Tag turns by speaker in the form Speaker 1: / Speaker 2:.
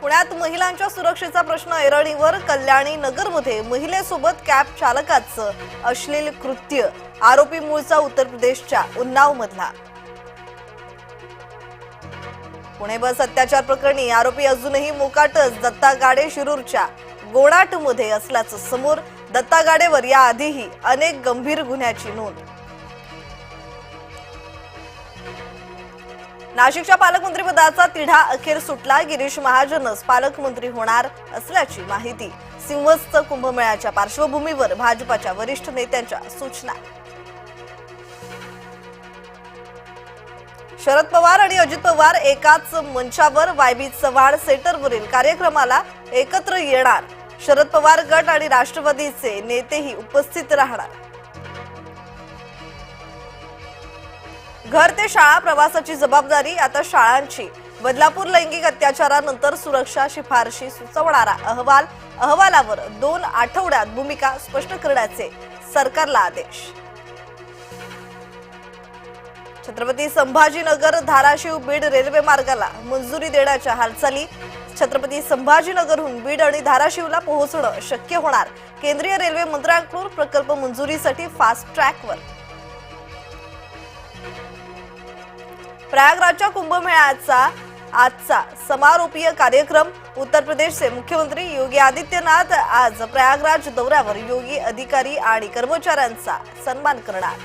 Speaker 1: पुण्यात महिलांच्या सुरक्षेचा प्रश्न ऐरणीवर कल्याणी नगरमध्ये महिलेसोबत कॅब चालकाचं अश्लील कृत्य आरोपी मूळचा उत्तर प्रदेशच्या उन्नाव मधला पुणे बस अत्याचार प्रकरणी आरोपी अजूनही मोकाटच दत्ता गाडे शिरूरच्या गोडाटमध्ये असल्याचं समोर दत्ता गाडेवर याआधीही अनेक गंभीर गुन्ह्याची नोंद. नाशिकच्या पालकमंत्रीपदाचा तिढा अखेर सुटला. गिरीश महाजनच पालकमंत्री होणार असल्याची माहिती. सिंहस्थ कुंभमेळ्याच्या पार्श्वभूमीवर भाजपाच्या वरिष्ठ नेत्यांच्या सूचना. शरद पवार आणि अजित पवार एकाच मंचावर वायबी चव्हाण सेंटरवरील कार्यक्रमाला एकत्र येणार. शरद पवार गट आणि राष्ट्रवादीचे नेतेही उपस्थित राहणार. घर ते शाळा प्रवासाची जबाबदारी आता शाळांची. बदलापूर लैंगिक अत्याचारानंतर सुरक्षा शिफारशी सुचवणारा अहवाल अहवालावर दोन आठवड्यात भूमिका स्पष्ट करण्याचे सरकारला आदेश. छत्रपती संभाजीनगर धाराशिव बीड रेल्वे मार्गाला मंजुरी देण्याच्या हालचाली. छत्रपती संभाजीनगरहून बीड आणि धाराशिवला पोहोचणं शक्य होणार. केंद्रीय रेल्वे मंत्र्यांकडून प्रकल्प मंजुरीसाठी फास्ट ट्रॅकवर प्रयागराजच्या कुंभमेळ्याचा आजचा समारोपीय कार्यक्रम. उत्तर प्रदेशचे मुख्यमंत्री योगी आदित्यनाथ आज प्रयागराज दौऱ्यावर योगी अधिकारी आणि कर्मचाऱ्यांचा सन्मान करणार.